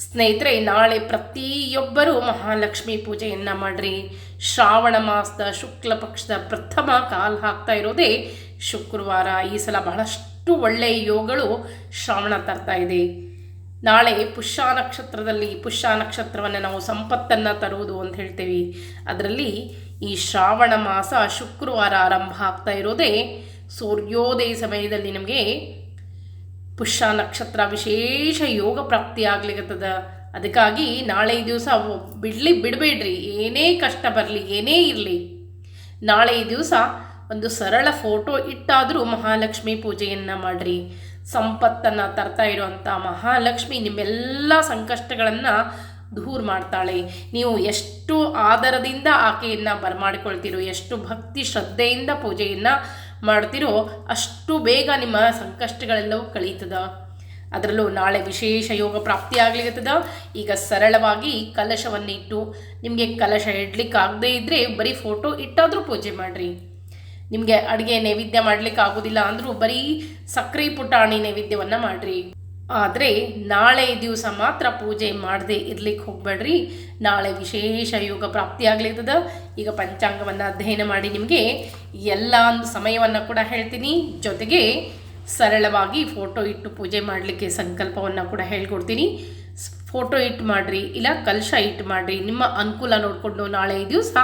ಸ್ನೇಹಿತರೆ, ನಾಳೆ ಪ್ರತಿಯೊಬ್ಬರೂ ಮಹಾಲಕ್ಷ್ಮಿ ಪೂಜೆಯನ್ನು ಮಾಡ್ರಿ. ಶ್ರಾವಣ ಮಾಸದ ಶುಕ್ಲ ಪಕ್ಷದ ಪ್ರಥಮ ಕಾಲು ಹಾಕ್ತಾ ಇರೋದೇ ಶುಕ್ರವಾರ. ಈ ಸಲ ಬಹಳಷ್ಟು ಒಳ್ಳೆಯ ಯೋಗಗಳು ಶ್ರಾವಣ ತರ್ತಾ ಇದೆ. ನಾಳೆ ಪುಷ್ಯ ನಕ್ಷತ್ರದಲ್ಲಿ ಪುಷ್ಯ ನಕ್ಷತ್ರವನ್ನು ನಾವು ಸಂಪತ್ತನ್ನು ತರುವುದು ಅಂತ ಹೇಳ್ತೇವೆ. ಅದರಲ್ಲಿ ಈ ಶ್ರಾವಣ ಮಾಸ ಶುಕ್ರವಾರ ಆರಂಭ ಆಗ್ತಾ ಇರೋದೇ ಸೂರ್ಯೋದಯ ಸಮಯದಲ್ಲಿ ನಮಗೆ ಪುಷ್ಯ ನಕ್ಷತ್ರ ವಿಶೇಷ ಯೋಗ ಪ್ರಾಪ್ತಿ ಆಗ್ಲಿಕ್ಕತ್ತದ ಅದಕ್ಕಾಗಿ ನಾಳೆ ದಿವಸ ಬಿಡ್ಲಿ ಬಿಡಬೇಡ್ರಿ. ಏನೇ ಕಷ್ಟ ಬರಲಿ, ಏನೇ ಇರಲಿ. ನಾಳೆ ದಿವಸ ಒಂದು ಸರಳ ಫೋಟೋ ಇಟ್ಟಾದರೂ ಮಹಾಲಕ್ಷ್ಮಿ ಪೂಜೆಯನ್ನು ಮಾಡ್ರಿ. ಸಂಪತ್ತನ್ನು ತರ್ತಾ ಇರುವಂಥ ಮಹಾಲಕ್ಷ್ಮಿ ನಿಮ್ಮೆಲ್ಲ ಸಂಕಷ್ಟಗಳನ್ನು ದೂರ ಮಾಡ್ತಾಳೆ. ನೀವು ಎಷ್ಟು ಆದರದಿಂದ ಆಕೆಯನ್ನು ಬರಮಾಡಿಕೊಳ್ತೀರೋ, ಎಷ್ಟು ಭಕ್ತಿ ಶ್ರದ್ಧೆಯಿಂದ ಪೂಜೆಯನ್ನು ಮಾಡ್ತಿರೋ ಅಷ್ಟು ಬೇಗ ನಿಮ್ಮ ಸಂಕಷ್ಟಗಳೆಲ್ಲವೂ ಕಳೀತದ. ಅದರಲ್ಲೂ ನಾಳೆ ವಿಶೇಷ ಯೋಗ ಪ್ರಾಪ್ತಿ ಆಗ್ಲಿಕ್ಕತ್ತದ ಈಗ ಸರಳವಾಗಿ ಕಲಶವನ್ನಿಟ್ಟು ನಿಮಗೆ ಕಲಶ ಇಡ್ಲಿಕ್ಕೆ ಇದ್ದರೆ ಬರೀ ಫೋಟೋ ಇಟ್ಟಾದರೂ ಪೂಜೆ ಮಾಡಿರಿ. ನಿಮಗೆ ಅಡುಗೆ ನೈವೇದ್ಯ ಮಾಡ್ಲಿಕ್ಕೆ ಆಗೋದಿಲ್ಲ ಅಂದರೂ ಬರೀ ಸಕ್ಕರೆ ಪುಟಾಣಿ ನೈವೇದ್ಯವನ್ನು ಮಾಡಿರಿ. ಆದರೆ ನಾಳೆ ದಿವಸ ಮಾತ್ರ ಪೂಜೆ ಮಾಡದೆ ಇರ್ಲಿಕ್ಕೆ ಹೋಗಬೇಡ್ರಿ. ನಾಳೆ ವಿಶೇಷ ಯೋಗ ಪ್ರಾಪ್ತಿ ಆಗ್ಲಿರ್ತದ. ಈಗ ಪಂಚಾಂಗವನ್ನು ಅಧ್ಯಯನ ಮಾಡಿ ನಿಮಗೆ ಎಲ್ಲ ಒಂದು ಸಮಯವನ್ನು ಕೂಡ ಹೇಳ್ತೀನಿ. ಜೊತೆಗೆ ಸರಳವಾಗಿ ಫೋಟೋ ಇಟ್ಟು ಪೂಜೆ ಮಾಡಲಿಕ್ಕೆ ಸಂಕಲ್ಪವನ್ನು ಕೂಡ ಹೇಳ್ಕೊಡ್ತೀನಿ. ಫೋಟೋ ಇಟ್ಟು ಮಾಡಿರಿ, ಇಲ್ಲ ಕಲಶ ಇಟ್ಟು ಮಾಡಿರಿ. ನಿಮ್ಮ ಅನುಕೂಲ ನೋಡಿಕೊಂಡು ನಾಳೆ ದಿವಸ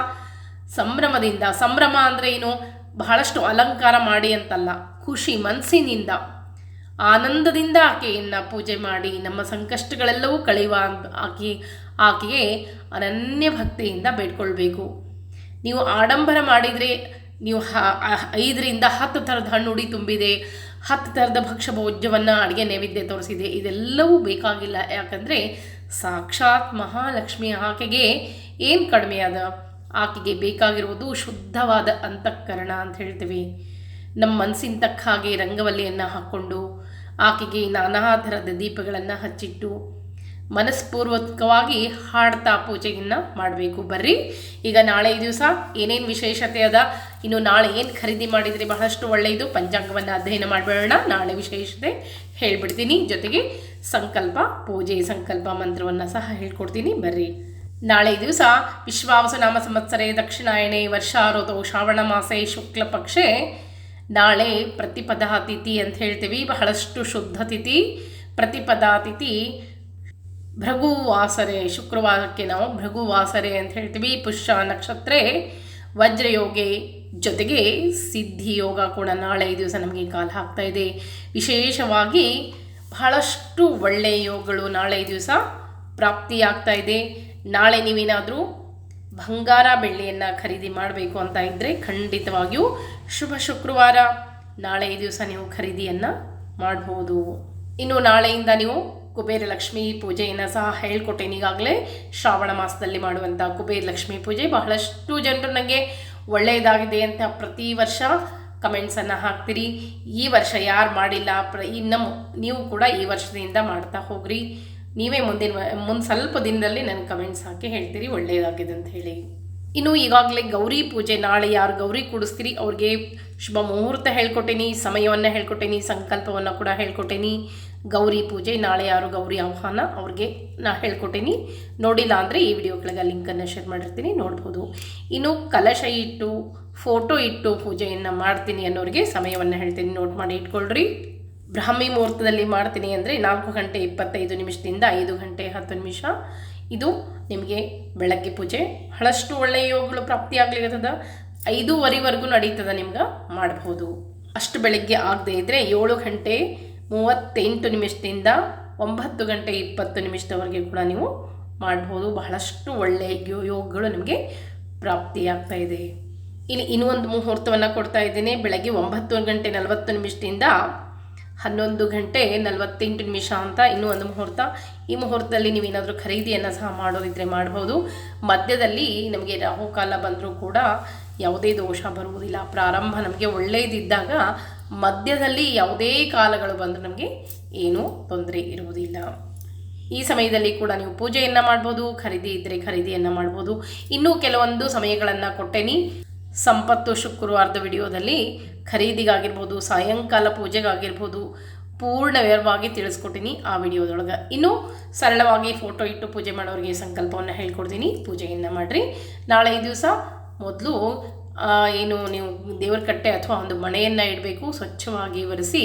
ಸಂಭ್ರಮದಿಂದ, ಸಂಭ್ರಮ ಅಂದರೆ ಏನು? ಬಹಳಷ್ಟು ಅಲಂಕಾರ ಮಾಡಿ ಅಂತಲ್ಲ, ಖುಷಿ ಮನಸ್ಸಿನಿಂದ ಆನಂದದಿಂದ ಆಕೆಯನ್ನು ಪೂಜೆ ಮಾಡಿ ನಮ್ಮ ಸಂಕಷ್ಟಗಳೆಲ್ಲವೂ ಕಳೆಯುವ ಆಕೆ, ಆಕೆಗೆ ಅನನ್ಯ ಭಕ್ತಿಯಿಂದ ಬೇಡ್ಕೊಳ್ಬೇಕು. ನೀವು ಆಡಂಬರ ಮಾಡಿದರೆ ನೀವು ಹ ಐದರಿಂದ ಹತ್ತು ಥರದ ಹಣ್ಣುಡಿ ತುಂಬಿದೆ, ಹತ್ತು ಥರದ ಭಕ್ಷ್ಯ ಭೋಜ್ಯವನ್ನು ಅಡುಗೆ ನೈವೇದ್ಯ ತೋರಿಸಿದೆ. ಇದೆಲ್ಲವೂ ಬೇಕಾಗಿಲ್ಲ. ಯಾಕಂದರೆ ಸಾಕ್ಷಾತ್ ಮಹಾಲಕ್ಷ್ಮಿ ಆಕೆಗೆ ಏನು ಕಡಿಮೆ ಅದ ಆಕೆಗೆ ಬೇಕಾಗಿರುವುದು ಶುದ್ಧವಾದ ಅಂತಃಕರಣ ಅಂತ ಹೇಳ್ತೀವಿ. ನಮ್ಮ ಮನಸ್ಸಿನ ತಕ್ಕ ಹಾಗೆ ರಂಗವಲ್ಲಿಯನ್ನು ಹಾಕ್ಕೊಂಡು ಆಕೆಗೆ ನಾನಾ ಥರದ ದೀಪಗಳನ್ನು ಹಚ್ಚಿಟ್ಟು ಮನಸ್ಪೂರ್ವಕವಾಗಿ ಹಾಡ್ತಾ ಪೂಜೆಯನ್ನು ಮಾಡಬೇಕು. ಬರ್ರಿ, ಈಗ ನಾಳೆ ದಿವಸ ಏನೇನು ವಿಶೇಷತೆ ಅದ? ಇನ್ನು ನಾಳೆ ಏನು ಖರೀದಿ ಮಾಡಿದರೆ? ಬಹಳಷ್ಟು ಒಳ್ಳೆಯದು. ಪಂಚಾಂಗವನ್ನು ಅಧ್ಯಯನ ಮಾಡಬೇಡ ನಾಳೆ ವಿಶೇಷತೆ ಹೇಳ್ಬಿಡ್ತೀನಿ. ಜೊತೆಗೆ ಸಂಕಲ್ಪ, ಪೂಜೆ ಸಂಕಲ್ಪ ಮಂತ್ರವನ್ನು ಸಹ ಹೇಳ್ಕೊಡ್ತೀನಿ. ಬರ್ರಿ. ನಾಳೆ ದಿವಸ ವಿಶ್ವಾವಸನಾಮ ಸಂವತ್ಸರೇ ದಕ್ಷಿಣಾಯಣೆ ವರ್ಷಾರೋಧೋ ಶ್ರಾವಣ ಮಾಸೆ ಶುಕ್ಲ ಪಕ್ಷೆ ನಾಳೆ ಪ್ರತಿಪದಾ ತಿಥಿ ಅಂತ ಹೇಳ್ತೀವಿ, ಬಹಳಷ್ಟು ಶುದ್ಧ ತಿಥಿ ಪ್ರತಿಪದಾ ತಿಥಿ ಭೃಗುವಾಸರೆ ಶುಕ್ರವಾರಕ್ಕೆ ನಾವು ಭೃಗುವಾಸರೆ ಅಂತ ಹೇಳ್ತೀವಿ. ಪುಷ್ಯ ನಕ್ಷತ್ರ, ವಜ್ರಯೋಗೆ ಜೊತೆಗೆ ಸಿದ್ಧಿ ಯೋಗ ಕೂಡ ನಾಳೆ ದಿವಸ ನಮಗೆ ಕಾಲ ಹಾಕ್ತಾ ಇದೆ. ವಿಶೇಷವಾಗಿ ಬಹಳಷ್ಟು ಒಳ್ಳೆಯ ಯೋಗಗಳು ನಾಳೆ ದಿವಸ ಪ್ರಾಪ್ತಿಯಾಗ್ತಾ ಇದೆ. ನಾಳೆ ನೀವೇನಾದರೂ ಬಂಗಾರ ಬೆಳ್ಳಿಯನ್ನ ಖರೀದಿ ಮಾಡಬೇಕು ಅಂತ ಇದ್ದರೆ ಖಂಡಿತವಾಗಿಯೂ ಶುಭ ಶುಕ್ರವಾರ. ನಾಳೆ ದಿವಸ ನೀವು ಖರೀದಿಯನ್ನು ಮಾಡ್ಬೋದು. ಇನ್ನು ನಾಳೆಯಿಂದ ನೀವು ಕುಬೇರ ಲಕ್ಷ್ಮಿ ಪೂಜೆಯನ್ನು ಸಹ ಹೇಳ್ಕೊಟ್ಟೇನೆ ಈಗಾಗಲೇ. ಶ್ರಾವಣ ಮಾಸದಲ್ಲಿ ಮಾಡುವಂಥ ಕುಬೇರ ಲಕ್ಷ್ಮಿ ಪೂಜೆ ಬಹಳಷ್ಟು ಜನರು ನನಗೆ ಒಳ್ಳೆಯದಾಗಿದೆ ಅಂತ ಪ್ರತಿ ವರ್ಷ ಕಮೆಂಟ್ಸನ್ನು ಹಾಕ್ತೀರಿ. ಈ ವರ್ಷ ಯಾರು ಮಾಡಿಲ್ಲ, ಪ್ರ ಇನ್ನು ನೀವು ಕೂಡ ಈ ವರ್ಷದಿಂದ ಮಾಡ್ತಾ ಹೋಗ್ರಿ. ನೀವೇ ಮುಂದಿನ ಮುಂದೆ ಸ್ವಲ್ಪ ದಿನದಲ್ಲಿ ನನಗೆ ಕಮೆಂಟ್ಸ್ ಹಾಕಿ ಹೇಳ್ತೀರಿ ಒಳ್ಳೆಯದಾಗಿದೆ ಅಂತ ಹೇಳಿ. ಇನ್ನು ಈಗಾಗಲೇ ಗೌರಿ ಪೂಜೆ, ನಾಳೆ ಯಾರು ಗೌರಿ ಕೂಡಿಸ್ತೀರಿ, ಅವ್ರಿಗೆ ಶುಭ ಮುಹೂರ್ತ ಹೇಳ್ಕೊಟ್ಟೇನಿ, ಸಮಯವನ್ನು ಹೇಳ್ಕೊಟ್ಟೇನಿ, ಸಂಕಲ್ಪವನ್ನು ಕೂಡ ಹೇಳ್ಕೊಟ್ಟೇನಿ. ಗೌರಿ ಪೂಜೆ, ನಾಳೆ ಯಾರು ಗೌರಿ ಆಹ್ವಾನ, ಅವ್ರಿಗೆ ನಾ ಹೇಳ್ಕೊಟ್ಟೇನಿ. ನೋಡಿಲ್ಲ ಅಂದರೆ ಈ ವಿಡಿಯೋ ಕೆಳಗೆ ಲಿಂಕನ್ನು ಶೇರ್ ಮಾಡಿರ್ತೀನಿ, ನೋಡ್ಬೋದು. ಇನ್ನು ಕಲಶ ಇಟ್ಟು ಫೋಟೋ ಇಟ್ಟು ಪೂಜೆಯನ್ನು ಮಾಡ್ತೀನಿ ಅನ್ನೋರಿಗೆ ಸಮಯವನ್ನು ಹೇಳ್ತೀನಿ ನೋಟ್ ಮಾಡಿ ಇಟ್ಕೊಳ್ರಿ. ಬ್ರಾಹ್ಮಿ ಮುಹೂರ್ತದಲ್ಲಿ ಮಾಡ್ತೀನಿ ಅಂದರೆ ನಾಲ್ಕು ಗಂಟೆ ಇಪ್ಪತ್ತೈದು ನಿಮಿಷದಿಂದ ಐದು ಗಂಟೆ ಹತ್ತು ನಿಮಿಷ. ಇದು ನಿಮಗೆ ಬೆಳಗ್ಗೆ ಪೂಜೆ. ಬಹಳಷ್ಟು ಒಳ್ಳೆಯ ಯೋಗಗಳು ಪ್ರಾಪ್ತಿಯಾಗ್ಲಿಕ್ಕದ ಐದೂವರೆವರೆಗೂ ನಡೀತದೆ ನಿಮ್ಗೆ ಮಾಡ್ಬೋದು ಅಷ್ಟು ಬೆಳಗ್ಗೆ ಆಗದೆ ಇದ್ದರೆ ಏಳು ಗಂಟೆ ಮೂವತ್ತೆಂಟು ನಿಮಿಷದಿಂದ ಒಂಬತ್ತು ಗಂಟೆ ಇಪ್ಪತ್ತು ನಿಮಿಷದವರೆಗೆ ಕೂಡ ನೀವು ಮಾಡ್ಬೋದು ಬಹಳಷ್ಟು ಒಳ್ಳೆಯ ಯೋಗಗಳು ನಿಮಗೆ ಪ್ರಾಪ್ತಿಯಾಗ್ತಾ ಇದೆ. ಇಲ್ಲಿ ಇನ್ನೊಂದು ಮುಹೂರ್ತವನ್ನು ಕೊಡ್ತಾ ಇದ್ದೀನಿ. ಬೆಳಗ್ಗೆ ಒಂಬತ್ತು ಗಂಟೆ ನಲವತ್ತು ನಿಮಿಷದಿಂದ ಹನ್ನೊಂದು ಗಂಟೆ ನಲವತ್ತೆಂಟು ನಿಮಿಷ ಅಂತ ಇನ್ನೂ ಒಂದು ಮುಹೂರ್ತ. ಈ ಮುಹೂರ್ತದಲ್ಲಿ ನೀವೇನಾದರೂ ಖರೀದಿಯನ್ನು ಸಹ ಮಾಡೋದಿದ್ರೆ ಮಾಡ್ಬೋದು. ಮಧ್ಯದಲ್ಲಿ ನಮಗೆ ರಾಹುಕಾಲ ಬಂದರೂ ಕೂಡ ಯಾವುದೇ ದೋಷ ಬರುವುದಿಲ್ಲ. ಪ್ರಾರಂಭ ನಮಗೆ ಒಳ್ಳೆಯದಿದ್ದಾಗ ಮಧ್ಯದಲ್ಲಿ ಯಾವುದೇ ಕಾಲಗಳು ಬಂದರೂ ನಮಗೆ ಏನೂ ತೊಂದರೆ ಇರುವುದಿಲ್ಲ. ಈ ಸಮಯದಲ್ಲಿ ಕೂಡ ನೀವು ಪೂಜೆಯನ್ನು ಮಾಡ್ಬೋದು, ಖರೀದಿ ಇದ್ದರೆ ಖರೀದಿಯನ್ನು ಮಾಡ್ಬೋದು. ಇನ್ನೂ ಕೆಲವೊಂದು ಸಮಯಗಳನ್ನು ಕೊಟ್ಟೇನಿ. ಸಂಪತ್ತು ಶುಕ್ರವಾರದ ವಿಡಿಯೋದಲ್ಲಿ ಖರೀದಿಗಾಗಿರ್ಬೋದು, ಸಾಯಂಕಾಲ ಪೂಜೆಗಾಗಿರ್ಬೋದು ವಿವರವಾಗಿ ತಿಳಿಸ್ಕೊಟ್ಟಿನಿ ಆ ವಿಡಿಯೋದೊಳಗೆ. ಇನ್ನು ಸರಳವಾಗಿ ಫೋಟೋ ಇಟ್ಟು ಪೂಜೆ ಮಾಡೋರಿಗೆ ಸಂಕಲ್ಪವನ್ನು ಹೇಳ್ಕೊಡ್ತೀನಿ. ಪೂಜೆಯನ್ನು ಮಾಡಿರಿ. ನಾಳೆ ಈ ದಿವಸ ಮೊದಲು ಏನು ನೀವು ದೇವರ ಕಟ್ಟೆ ಅಥವಾ ಒಂದು ಮನೆಯನ್ನು ಇಡಬೇಕು, ಸ್ವಚ್ಛವಾಗಿ ಒರೆಸಿ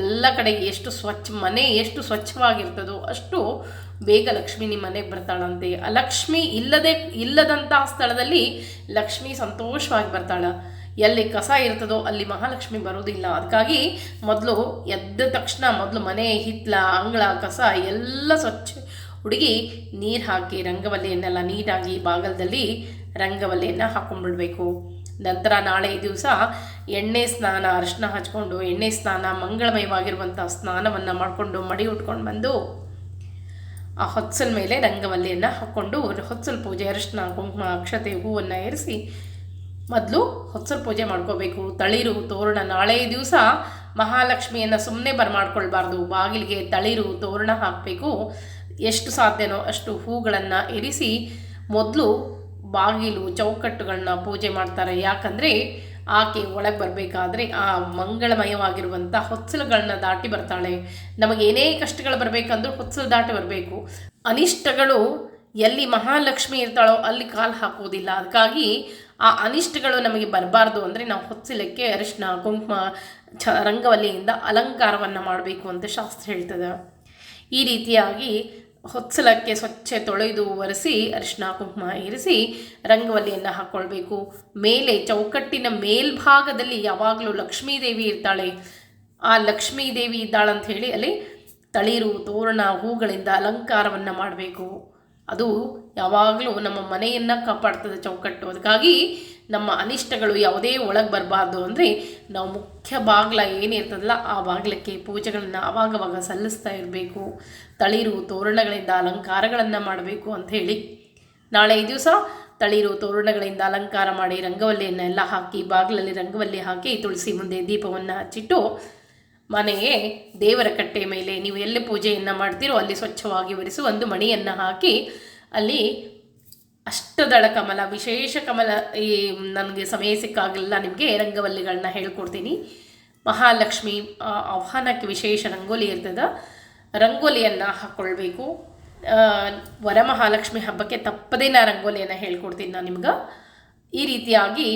ಎಲ್ಲ ಕಡೆ ಎಷ್ಟು ಸ್ವಚ್ಛ, ಮನೆ ಎಷ್ಟು ಸ್ವಚ್ಛವಾಗಿರ್ತದೋ ಅಷ್ಟು ಬೇಗ ಲಕ್ಷ್ಮಿ ನಿಮ್ಮ ಮನೆಗೆ ಬರ್ತಾಳಂತೆ. ಲಕ್ಷ್ಮಿ ಇಲ್ಲದೆ, ಇಲ್ಲದಂತಹ ಸ್ಥಳದಲ್ಲಿ ಲಕ್ಷ್ಮಿ ಸಂತೋಷವಾಗಿ ಬರ್ತಾಳೆ. ಎಲ್ಲಿ ಕಸ ಇರ್ತದೋ ಅಲ್ಲಿ ಮಹಾಲಕ್ಷ್ಮಿ ಬರೋದಿಲ್ಲ ಅದಕ್ಕಾಗಿ ಮೊದಲು ಎದ್ದ ತಕ್ಷಣ ಮೊದಲು ಮನೆ, ಹಿತ್ಲ, ಅಂಗಳ, ಕಸ ಎಲ್ಲ ಸ್ವಚ್ಛ ಹುಡುಗಿ ನೀರು ಹಾಕಿ ರಂಗವಲ್ಲಿಯನ್ನೆಲ್ಲ ನೀಟಾಗಿ ಬಾಗಲದಲ್ಲಿ ರಂಗವಲ್ಲಿಯನ್ನು ಹಾಕೊಂಡ್ಬಿಡ್ಬೇಕು. ನಂತರ ನಾಳೆ ದಿವಸ ಎಣ್ಣೆ ಸ್ನಾನ ಅರಿಶಿನ ಹಚ್ಕೊಂಡು ಎಣ್ಣೆ ಸ್ನಾನ ಮಂಗಳಮಯವಾಗಿರುವಂಥ ಸ್ನಾನವನ್ನು ಮಾಡಿಕೊಂಡು ಮಡಿ ಉಟ್ಕೊಂಡು ಬಂದು ಆ ಹೊತ್ಸಲ ಮೇಲೆ ರಂಗವಲ್ಲಿಯನ್ನು ಹಾಕ್ಕೊಂಡು ಹೊತ್ಸಲ್ ಪೂಜೆ ಅರಿಶಿನ ಕುಂಕುಮ, ಅಕ್ಷತೆ, ಹೂವನ್ನು ಏರಿಸಿ ಮೊದಲು ಹೊತ್ಸರ ಪೂಜೆ ಮಾಡ್ಕೋಬೇಕು, ತಳಿರು, ತೋರಣ, ನಾಳೆ ದಿವಸ ಮಹಾಲಕ್ಷ್ಮಿಯನ್ನು ಸುಮ್ಮನೆ ಬರಮಾಡ್ಕೊಳ್ಬಾರ್ದು, ಬಾಗಿಲಿಗೆ ತಳಿರು, ತೋರಣ ಹಾಕಬೇಕು. ಎಷ್ಟು ಸಾಧ್ಯನೋ ಅಷ್ಟು ಹೂಗಳನ್ನು ಇರಿಸಿ ಮೊದಲು ಬಾಗಿಲು ಚೌಕಟ್ಟುಗಳನ್ನ ಪೂಜೆ ಮಾಡ್ತಾರೆ. ಯಾಕಂದರೆ ಆಕೆ ಒಳಗೆ ಬರಬೇಕಾದ್ರೆ ಆ ಮಂಗಳಮಯವಾಗಿರುವಂಥ ಹೊಚ್ಚಲುಗಳನ್ನ ದಾಟಿ ಬರ್ತಾಳೆ. ನಮಗೆ ಏನೇ ಕಷ್ಟಗಳು ಬರಬೇಕಂದ್ರೂ ಹೊಚ್ಚಲು ದಾಟಿ ಬರಬೇಕು. ಅನಿಷ್ಟಗಳು ಎಲ್ಲಿ ಮಹಾಲಕ್ಷ್ಮಿ ಇರ್ತಾಳೋ ಅಲ್ಲಿ ಕಾಲು ಹಾಕೋದಿಲ್ಲ. ಅದಕ್ಕಾಗಿ ಆ ಅನಿಷ್ಟಗಳು ನಮಗೆ ಬರಬಾರ್ದು ಅಂದರೆ ನಾವು ಹೊತ್ತಿಲಕ್ಕೆ ಅರಿಶಿನ ಕುಂಕುಮ, ಚ ರಂಗವಲ್ಲಿಯಿಂದ ಅಲಂಕಾರವನ್ನು ಮಾಡಬೇಕು ಅಂತ ಶಾಸ್ತ್ರ ಹೇಳ್ತದೆ. ಈ ರೀತಿಯಾಗಿ ಹೊತ್ಸಲಕ್ಕೆ ಸ್ವಚ್ಛ ತೊಳೆದು ಒರೆಸಿ ಅರಿಶಿನ ಕುಂಕುಮ ಇರಿಸಿ ರಂಗವಲ್ಲಿಯನ್ನು ಹಾಕ್ಕೊಳ್ಬೇಕು ಮೇಲೆ ಚೌಕಟ್ಟಿನ ಮೇಲ್ಭಾಗದಲ್ಲಿ ಯಾವಾಗಲೂ ಲಕ್ಷ್ಮೀದೇವಿ ಇರ್ತಾಳೆ. ಆ ಲಕ್ಷ್ಮೀದೇವಿ ಇದ್ದಾಳಂತ ಹೇಳಿ ಅಲ್ಲಿ ತಳಿರು, ತೋರಣ, ಹೂಗಳಿಂದ ಅಲಂಕಾರವನ್ನು ಮಾಡಬೇಕು. ಅದು ಯಾವಾಗಲೂ ನಮ್ಮ ಮನೆಯನ್ನು ಕಾಪಾಡ್ತದೆ ಚೌಕಟ್ಟು. ಅದಕ್ಕಾಗಿ ನಮ್ಮ ಅನಿಷ್ಟಗಳು ಯಾವುದೇ ಒಳಗೆ ಬರಬಾರ್ದು ಅಂದರೆ ನಾವು ಮುಖ್ಯ ಬಾಗಿಲ ಏನಿರ್ತದಲ್ಲ ಆ ಬಾಗಿಲಕ್ಕೆ ಪೂಜೆಗಳನ್ನು ಅವಾಗವಾಗ ಸಲ್ಲಿಸ್ತಾ ಇರಬೇಕು. ತಳಿರು ತೋರಣಗಳಿಂದ ಅಲಂಕಾರಗಳನ್ನು ಮಾಡಬೇಕು ಅಂಥೇಳಿ ನಾಳೆ ಈ ದಿವಸ ತಳಿರು ತೋರಣಗಳಿಂದ ಅಲಂಕಾರ ಮಾಡಿ ರಂಗವಲ್ಲಿಯನ್ನು ಎಲ್ಲ ಹಾಕಿ ಬಾಗಿಲಲ್ಲಿ ರಂಗವಲ್ಲಿ ಹಾಕಿ ತುಳಸಿ ಮುಂದೆ ದೀಪವನ್ನು ಹಚ್ಚಿಟ್ಟು ಮನೆಗೆ ದೇವರ ಕಟ್ಟೆ ಮೇಲೆ ನೀವು ಎಲ್ಲಿ ಪೂಜೆಯನ್ನು ಮಾಡ್ತೀರೋ ಅಲ್ಲಿ ಸ್ವಚ್ಛವಾಗಿ ಒರೆಸಿ ಒಂದು ಮಣಿಯನ್ನು ಹಾಕಿ ಅಲ್ಲಿ ಅಷ್ಟದಳ ಕಮಲ, ವಿಶೇಷ ಕಮಲ, ಈ ನನಗೆ ಸಮಯ ಸಿಕ್ಕಾಗಲಿಲ್ಲ, ನಿಮಗೆ ರಂಗವಲ್ಲಿಗಳನ್ನ ಹೇಳ್ಕೊಡ್ತೀನಿ. ಮಹಾಲಕ್ಷ್ಮಿ ಆಹ್ವಾನಕ್ಕೆ ವಿಶೇಷ ರಂಗೋಲಿ ಇರ್ತದೆ. ರಂಗೋಲಿಯನ್ನು ಹಾಕ್ಕೊಳ್ಬೇಕು ವರಮಹಾಲಕ್ಷ್ಮಿ ಹಬ್ಬಕ್ಕೆ ತಪ್ಪದೇ ನಾ ರಂಗೋಲಿಯನ್ನು ಹೇಳ್ಕೊಡ್ತೀನಿ ನಾನು ನಿಮ್ಗೆ. ಈ ರೀತಿಯಾಗಿ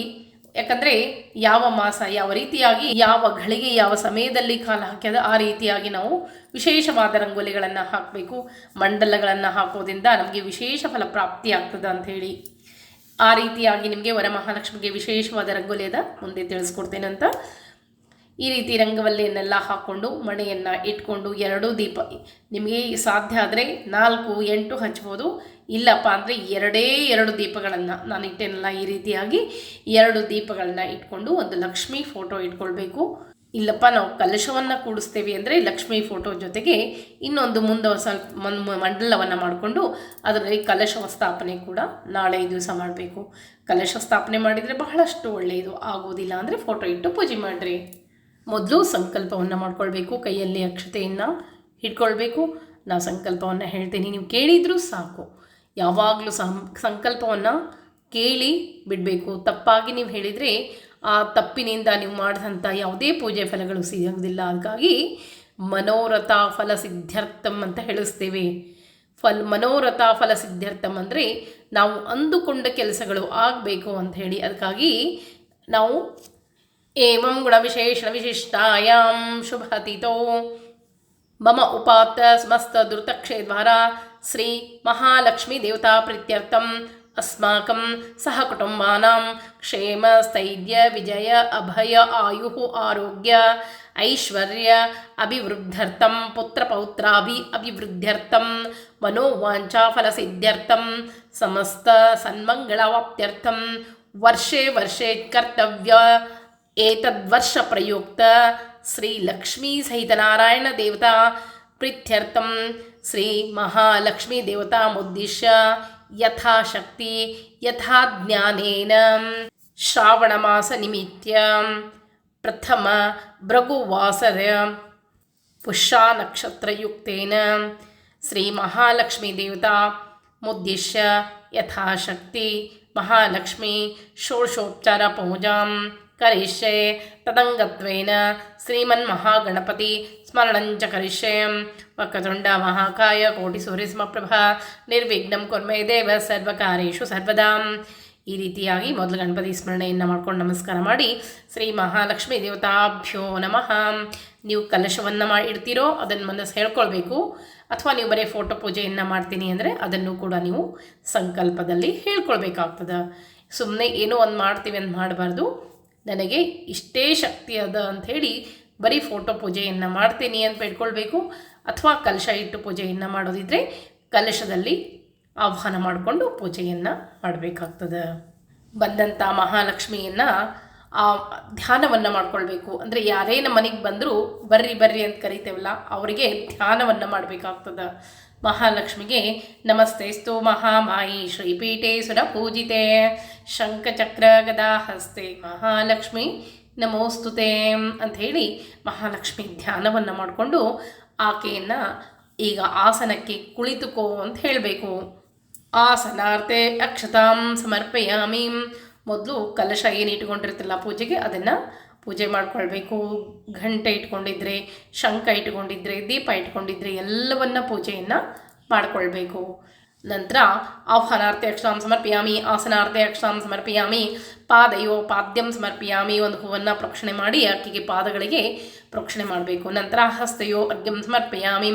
ಯಾಕಂದರೆ ಯಾವ ಮಾಸ, ಯಾವ ರೀತಿಯಾಗಿ, ಯಾವ ಘಳಿಗೆ, ಯಾವ ಸಮಯದಲ್ಲಿ ಕಾಲ ಹಾಕ್ಯದ ಆ ರೀತಿಯಾಗಿ ನಾವು ವಿಶೇಷವಾದ ರಂಗೋಲಿಗಳನ್ನು ಹಾಕಬೇಕು. ಮಂಡಲಗಳನ್ನು ಹಾಕೋದ್ರಿಂದ ನಮಗೆ ವಿಶೇಷ ಫಲ ಪ್ರಾಪ್ತಿ ಆಗ್ತದೆ ಅಂಥೇಳಿ ಆ ರೀತಿಯಾಗಿ ನಿಮಗೆ ವರಮಹಾಲಕ್ಷ್ಮಿಗೆ ವಿಶೇಷವಾದ ರಂಗೋಲಿ ಅದ. ಮುಂದೆ ತಿಳಿಸ್ಕೊಡ್ತೇನಂತ. ಈ ರೀತಿ ರಂಗವಲ್ಲಿಯನ್ನೆಲ್ಲ ಹಾಕ್ಕೊಂಡು ಮಣೆಯನ್ನು ಇಟ್ಕೊಂಡು ಎರಡೂ ದೀಪ ನಿಮಗೆ ಸಾಧ್ಯ ಆದರೆ ನಾಲ್ಕು, ಎಂಟು ಹಚ್ಬೋದು. ಇಲ್ಲಪ್ಪ ಅಂದರೆ ಎರಡೇ ಎರಡು ದೀಪಗಳನ್ನು ನಾನು ಇಟ್ಟೇನಲ್ಲ, ಈ ರೀತಿಯಾಗಿ ಎರಡು ದೀಪಗಳನ್ನ ಇಟ್ಕೊಂಡು ಒಂದು ಲಕ್ಷ್ಮಿ ಫೋಟೋ ಇಟ್ಕೊಳ್ಬೇಕು. ಇಲ್ಲಪ್ಪ, ನಾವು ಕಲಶವನ್ನು ಕೂಡಿಸ್ತೇವೆ ಅಂದರೆ ಲಕ್ಷ್ಮೀ ಫೋಟೋ ಜೊತೆಗೆ ಇನ್ನೊಂದು ಮುಂದೆ ಸ್ವಲ್ಪ ಮಂಡಲವನ್ನು ಮಾಡಿಕೊಂಡು ಅದರಲ್ಲಿ ಕಲಶ ಸ್ಥಾಪನೆ ಕೂಡ ನಾಳೆ ದಿವಸ ಮಾಡಬೇಕು. ಕಲಶ ಸ್ಥಾಪನೆ ಮಾಡಿದರೆ ಬಹಳಷ್ಟು ಒಳ್ಳೆಯದು. ಆಗೋದಿಲ್ಲ ಅಂದರೆ ಫೋಟೋ ಇಟ್ಟು ಪೂಜೆ ಮಾಡಿರಿ. ಮೊದಲು ಸಂಕಲ್ಪವನ್ನು ಮಾಡ್ಕೊಳ್ಬೇಕು, ಕೈಯಲ್ಲಿ ಅಕ್ಷತೆಯನ್ನು ಇಟ್ಕೊಳ್ಬೇಕು. ನಾ ಸಂಕಲ್ಪವನ್ನು ಹೇಳ್ತೀನಿ, ನೀವು ಕೇಳಿದರೂ ಸಾಕು. ಯಾವಾಗಲೂ ಸಂಕಲ್ಪವನ್ನು ಕೇಳಿ ಬಿಡಬೇಕು. ತಪ್ಪಾಗಿ ನೀವು ಹೇಳಿದರೆ ಆ ತಪ್ಪಿನಿಂದ ನೀವು ಮಾಡಿದಂಥ ಯಾವುದೇ ಪೂಜೆ ಫಲಗಳು ಸಿಗೋದಿಲ್ಲ. ಹಾಗಾಗಿ ಮನೋರಥ ಫಲ ಸಿದ್ಧಾರ್ಥಂ ಅಂತ ಹೇಳಿಸ್ತೇವೆ. ಫಲ್, ಮನೋರಥ ಫಲ ಸಿದ್ಧಾರ್ಥಂ ಅಂದರೆ ನಾವು ಅಂದುಕೊಂಡ ಕೆಲಸಗಳು ಆಗಬೇಕು ಅಂತ ಹೇಳಿ. ಅದಕ್ಕಾಗಿ ನಾವು एवं गुणविशेषणविशिष्टायां शुभतिथौ मम उपात् श्रीमहालक्ष्मीदेवताप्रीत्यर्थम् अस्माकं सहकुटुम्बानां क्षेमस्थैर्यविजय अभय आयुः आरोग्य ऐश्वर्य अभिवृद्ध्यर्थं पुत्रपौत्राभि अभिवृद्ध्यर्थं मनोवाञ्छाफलसिद्ध्यर्थं समस्तसन्मङ्गलवाप्त्यर्थं वर्षे वर्षे कर्तव्य ಏತದ್ವರ್ಷ ಪ್ರಯುಕ್ತ ಶ್ರೀ ಲಕ್ಷ್ಮೀ ಸಹಿತ ನಾರಾಯಣ ದೇವತಾ ಪ್ರೀತ್ಯರ್ಥಂ. ಶ್ರೀ ಮಹಾಲಕ್ಷ್ಮೀ ದೇವತಾ ಉದ್ದೇಶ್ಯ ಯಥಾಶಕ್ತಿ ಯಥಾ ಜ್ಞಾನೇನ ಶ್ರಾವಣ ಮಾಸ ನಿಮಿತ್ಯ ಪ್ರಥಮ ಭೃಗುವಾಸರ ಪುಷ್ಯಾ ನಕ್ಷತ್ರಯುಕ್ತೇನ. ಶ್ರೀ ಮಹಾಲಕ್ಷ್ಮೀ ದೇವತಾ ಮುದ್ದೇಶ್ಯ ಯಥಾಶಕ್ತಿ ಮಹಾಲಕ್ಷ್ಮಿ ಷೋಡಶೋಪಚಾರ ಪೂಜಾಂ. ಕರಿಷ್ಯೆ ತದಂಗತ್ವೇನ ಶ್ರೀಮನ್ಮಹಾಗಣಪತಿ. ಸ್ಮರಣಂಚ ಕರಿಷ್ಯೆ ವಕ್ರತುಂಡ ಮಹಾಕಾಯ ಕೋಟಿ ಸೂರ್ಯಸ್ಮಪ್ರಭ ನಿರ್ವಿಘ್ನಂ ಕುರ್ಮೇ ದೇವ ಸರ್ವಕಾರೇಶು ಸರ್ವದಾ. ಈ ರೀತಿಯಾಗಿ ಮೊದಲು ಗಣಪತಿ ಸ್ಮರಣೆಯನ್ನು ಮಾಡ್ಕೊಂಡು ನಮಸ್ಕಾರ ಮಾಡಿ ಶ್ರೀ ಮಹಾಲಕ್ಷ್ಮೀ ದೇವತಾಭ್ಯೋ ನಮಃ. ನೀವು ಕಲಶವನ್ನು ಮಾಡಿ ಇಡ್ತೀರೋ ಅದನ್ನು ಮನಸ್ಸು ಹೇಳ್ಕೊಳ್ಬೇಕು. ಅಥವಾ ನೀವು ಬರೀ ಫೋಟೋ ಪೂಜೆಯನ್ನು ಮಾಡ್ತೀನಿ ಅಂದರೆ ಅದನ್ನು ಕೂಡ ನೀವು ಸಂಕಲ್ಪದಲ್ಲಿ ಹೇಳ್ಕೊಳ್ಬೇಕಾಗ್ತದೆ. ಸುಮ್ಮನೆ ಏನೋ ಒಂದು ಮಾಡ್ತೀವಿ ಅಂತ ಮಾಡಬಾರ್ದು. ನನಗೆ ಇಷ್ಟೇ ಶಕ್ತಿ ಅದ ಅಂಥೇಳಿ ಬರೀ ಫೋಟೋ ಪೂಜೆಯನ್ನು ಮಾಡ್ತೀನಿ ಅಂತ ಬೇಡ್ಕೊಳ್ಬೇಕು ಅಥವಾ ಕಲಶ ಇಟ್ಟು ಪೂಜೆಯನ್ನು ಮಾಡೋದಿದ್ರೆ ಕಲಶದಲ್ಲಿ ಆಹ್ವಾನ ಮಾಡಿಕೊಂಡು ಪೂಜೆಯನ್ನು ಮಾಡಬೇಕಾಗ್ತದೆ. ಬಂದಂಥ ಮಹಾಲಕ್ಷ್ಮಿಯನ್ನು ಆ ಧ್ಯಾನವನ್ನು ಮಾಡ್ಕೊಳ್ಬೇಕು. ಅಂದರೆ ಯಾರೇ ನಮ್ಮ ಮನೆಗೆ ಬಂದರೂ ಬರ್ರಿ ಬರ್ರಿ ಅಂತ ಕರಿತೇವಲ್ಲ, ಅವರಿಗೆ ಧ್ಯಾನವನ್ನು ಮಾಡಬೇಕಾಗ್ತದೆ. ಮಹಾಲಕ್ಷ್ಮಿಗೆ ನಮಸ್ತೆಸ್ತು ಮಹಾಮಾಯಿ ಶ್ರೀಪೀಠೆ ಸುರಪೂಜಿತೆ ಶಂಖಚಕ್ರ ಗದಾ ಹಸ್ತೆ ಮಹಾಲಕ್ಷ್ಮಿ ನಮೋಸ್ತುತೆ ಅಂತ ಹೇಳಿ ಮಹಾಲಕ್ಷ್ಮಿ ಧ್ಯಾನವನ್ನು ಮಾಡಿಕೊಂಡು ಆಕೆಯನ್ನು ಈಗ ಆಸನಕ್ಕೆ ಕುಳಿತುಕೋ ಅಂತ ಹೇಳಬೇಕು. ಆಸನಾರ್ಥೆ ಅಕ್ಷತಾಂ ಸಮರ್ಪಯಾಮಿ. ಮೊದಲು ಕಲಶ ಏನು ಇಟ್ಕೊಂಡಿರ್ತಲ್ಲ ಪೂಜೆಗೆ, ಅದನ್ನು ಪೂಜೆ ಮಾಡ್ಕೊಳ್ಬೇಕು, ಘಂಟೆ ಇಟ್ಕೊಂಡಿದ್ರೆ, ಶಂಖ ಇಟ್ಕೊಂಡಿದ್ರೆ, ದೀಪ ಇಟ್ಕೊಂಡಿದ್ರೆ ಎಲ್ಲವನ್ನ ಪೂಜೆಯನ್ನು ಮಾಡ್ಕೊಳ್ಬೇಕು. ನಂತರ ಆಹ್ವಾನಾರ್ಥ ಅಕ್ಷಾಂ ಸಮರ್ಪಿಯಾಮಿ, ಆಸನಾರ್ಥ ಅಕ್ಷಾಂ ಸಮರ್ಪಿಯಾಮಿ, ಪಾದಯೋ ಪಾದ್ಯಂ ಸಮರ್ಪಿಯಾಮಿ ಒಂದು ಹೂವನ್ನು ಪ್ರೋಕ್ಷಣೆ ಮಾಡಿ ಆಕೆಗೆ ಪಾದಗಳಿಗೆ ಪ್ರೋಕ್ಷಣೆ ಮಾಡಬೇಕು. ನಂತರ ಹಸ್ತೆಯೋ ಅರ್ಘ್ಯಂ ಸಮರ್ಪಿಯಾಮಿ,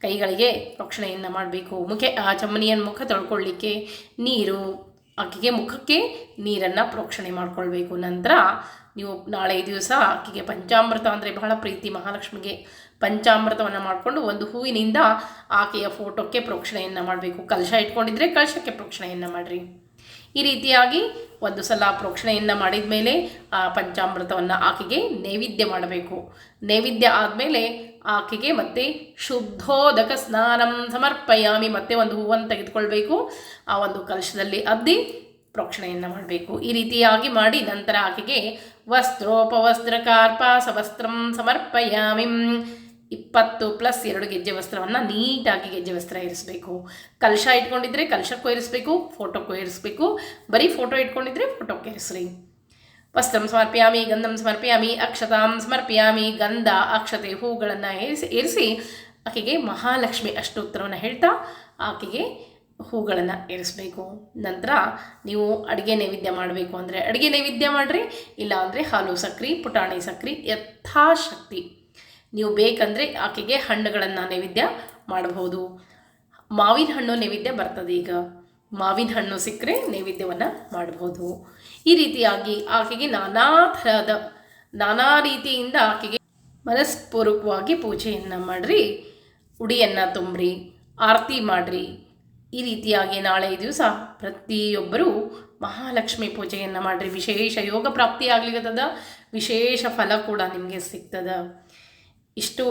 ಕೈಗಳಿಗೆ ಪ್ರೋಕ್ಷಣೆಯನ್ನು ಮಾಡಬೇಕು. ಮುಖೆ ಆ ಚಮ್ಮನಿಯನ್ ಮುಖ ತೊಳ್ಕೊಳ್ಳಿಕ್ಕೆ ನೀರು ಆಕೆಗೆ ಮುಖಕ್ಕೆ ನೀರನ್ನು ಪ್ರೋಕ್ಷಣೆ ಮಾಡಿಕೊಳ್ಬೇಕು. ನಂತರ ನೀವು ನಾಳೆ ದಿವಸ ಆಕೆಗೆ ಪಂಚಾಮೃತ ಅಂದರೆ ಬಹಳ ಪ್ರೀತಿ ಮಹಾಲಕ್ಷ್ಮಿಗೆ ಪಂಚಾಮೃತವನ್ನು ಮಾಡಿಕೊಂಡು ಒಂದು ಹೂವಿನಿಂದ ಆಕೆಯ ಫೋಟೋಕ್ಕೆ ಪ್ರೋಕ್ಷಣೆಯನ್ನು ಮಾಡಬೇಕು. ಕಲಶ ಇಟ್ಕೊಂಡಿದ್ರೆ ಕಲಶಕ್ಕೆ ಪ್ರೋಕ್ಷಣೆಯನ್ನು ಮಾಡಿರಿ. ಈ ರೀತಿಯಾಗಿ ಒಂದು ಸಲ ಪ್ರೋಕ್ಷಣೆಯನ್ನು ಮಾಡಿದ ಮೇಲೆ ಆ ಪಂಚಾಮೃತವನ್ನು ಆಕೆಗೆ ನೈವೇದ್ಯ ಮಾಡಬೇಕು. ನೈವೇದ್ಯ ಆದಮೇಲೆ ಆಕೆಗೆ ಮತ್ತೆ ಶುದ್ಧೋದಕ ಸ್ನಾನಂ ಸಮರ್ಪಯಾಮಿ ಮತ್ತೆ ಒಂದು ಹೂವನ್ನು ತೆಗೆದುಕೊಳ್ಬೇಕು. ಆ ಒಂದು ಕಲಶದಲ್ಲಿ ಅದ್ದಿ ಪ್ರೋಕ್ಷಣೆಯನ್ನು ಮಾಡಬೇಕು. ಈ ರೀತಿಯಾಗಿ ಮಾಡಿ ನಂತರ ಆಕೆಗೆ ವಸ್ತ್ರೋಪವಸ್ತ್ರ ಕಾರ್ಪಾಸ ವಸ್ತ್ರಂ ಸಮರ್ಪಯಾಮಿ. ಇಪ್ಪತ್ತು ಪ್ಲಸ್ ಎರಡು ಗೆಜ್ಜೆ ವಸ್ತ್ರವನ್ನು ನೀಟಾಗಿ ಗೆಜ್ಜೆ ವಸ್ತ್ರ ಇರಿಸಬೇಕು. ಕಲಶ ಇಟ್ಕೊಂಡಿದ್ರೆ ಕಲಶಕ್ಕೂ ಇರಿಸಬೇಕು, ಫೋಟೋಕ್ಕೂ ಇರಿಸಬೇಕು. ಬರೀ ಫೋಟೋ ಇಟ್ಕೊಂಡಿದ್ರೆ ಫೋಟೋಕ್ಕೆ ಇರಿಸ್ರಿ. ವಸ್ತ್ರಂ ಸಮರ್ಪಯಾಮಿ, ಗಂಧಂ ಸಮರ್ಪಯಾಮಿ, ಅಕ್ಷತಾಂ ಸಮರ್ಪಯಾಮಿ, ಗಂಧ, ಅಕ್ಷತೆ ಹೂಗಳನ್ನು ಏರಿಸಿ ಏರಿಸಿ ಆಕೆಗೆ ಮಹಾಲಕ್ಷ್ಮಿ ಅಷ್ಟೋತ್ತರವನ್ನು ಹೇಳ್ತಾ ಆಕೆಗೆ ಹೂಗಳನ್ನು ಎರಿಸಬೇಕು ನಂತರ ನೀವು ಅಡುಗೆ ನೈವೇದ್ಯ ಮಾಡಬೇಕು ಅಂದರೆ ಅಡುಗೆ ನೈವೇದ್ಯ ಮಾಡಿರಿ, ಇಲ್ಲ ಅಂದರೆ ಹಾಲು ಸಕ್ರೆ, ಪುಟಾಣಿ ಸಕ್ರೆ, ಯಥಾಶಕ್ತಿ. ನೀವು ಬೇಕಂದರೆ ಆಕೆಗೆ ಹಣ್ಣುಗಳನ್ನು ನೈವೇದ್ಯ ಮಾಡಬಹುದು. ಮಾವಿನ ಹಣ್ಣು ನೈವೇದ್ಯ ಬರ್ತದೆ ಈಗ. ಮಾವಿನ ಹಣ್ಣು ಸಿಕ್ಕರೆ ನೈವೇದ್ಯವನ್ನು ಮಾಡಬಹುದು. ಈ ರೀತಿಯಾಗಿ ಆಕೆಗೆ ನಾನಾ ಥರದ, ನಾನಾ ರೀತಿಯಿಂದ ಆಕೆಗೆ ಮನಸ್ಪೂರ್ವಕವಾಗಿ ಪೂಜೆಯನ್ನು ಮಾಡಿರಿ, ಉಡಿಯನ್ನು ತುಂಬ್ರಿ, ಆರತಿ ಮಾಡಿರಿ. ಈ ರೀತಿಯಾಗಿ ನಾಳೆ ದಿವಸ ಪ್ರತಿಯೊಬ್ಬರೂ ಮಹಾಲಕ್ಷ್ಮಿ ಪೂಜೆಯನ್ನು ಮಾಡಿರಿ. ವಿಶೇಷ ಯೋಗ ಪ್ರಾಪ್ತಿಯಾಗ್ಲಿಕ್ಕದ ವಿಶೇಷ ಫಲ ಕೂಡ ನಿಮಗೆ ಸಿಗ್ತದ. ಇಷ್ಟು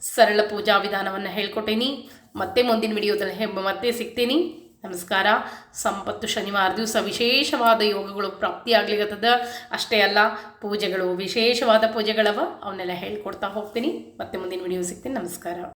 ಸರಳ ಪೂಜಾ ವಿಧಾನವನ್ನು ಹೇಳ್ಕೊಟ್ಟೇನಿ. ಮತ್ತೆ ಮುಂದಿನ ವಿಡಿಯೋದಲ್ಲಿ ಮತ್ತೆ ಸಿಗ್ತೀನಿ. ನಮಸ್ಕಾರ. ಸಂಪತ್ತು ಶನಿವಾರ ದಿವಸ ವಿಶೇಷವಾದ ಯೋಗಗಳು ಪ್ರಾಪ್ತಿಯಾಗ್ಲಿಕ್ಕತ್ತದ ಅಷ್ಟೇ ಅಲ್ಲ, ಪೂಜೆಗಳು ವಿಶೇಷವಾದ ಪೂಜೆಗಳವ, ಅವನ್ನೆಲ್ಲ ಹೇಳ್ಕೊಡ್ತಾ ಹೋಗ್ತೀನಿ. ಮತ್ತೆ ಮುಂದಿನ ವಿಡಿಯೋ ಸಿಗ್ತೀನಿ. ನಮಸ್ಕಾರ.